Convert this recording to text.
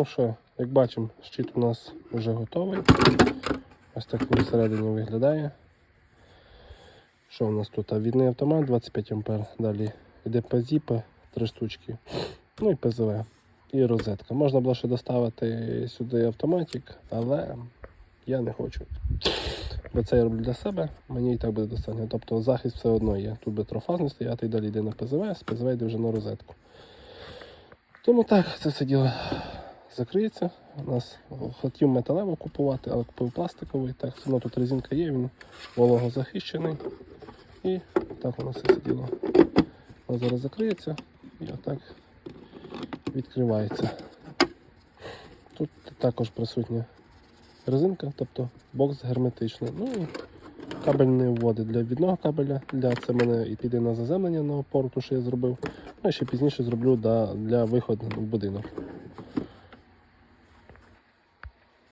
Ну що, як бачимо, щит у нас вже готовий. Ось так всередині виглядає. Що у нас тут? Відний автомат 25 А. Далі йде ПЗІП, 3 штучки. Ну і ПЗВ. І розетка. Можна було ще доставити сюди автоматик, але я не хочу. Бо це я роблю для себе, мені і так буде достатньо. Тобто захист все одно є. Тут буде трофазний стояти і далі йде на ПЗВ, з ПЗВ йде вже на розетку. Тому так, це все діло закриється. У нас хотів металево купувати, але купив пластиковий. Так, одно тут резинка є, він вологозахищений. І так нас все це діло. Воно зараз закриється і отак відкривається. Тут також присутня резинка, тобто бокс герметичний. Ну і кабельні вводи для відного кабеля. Для це мене і піде на заземлення на опору, ту, що я зробив. Ну і ще пізніше зроблю для виходу в будинок.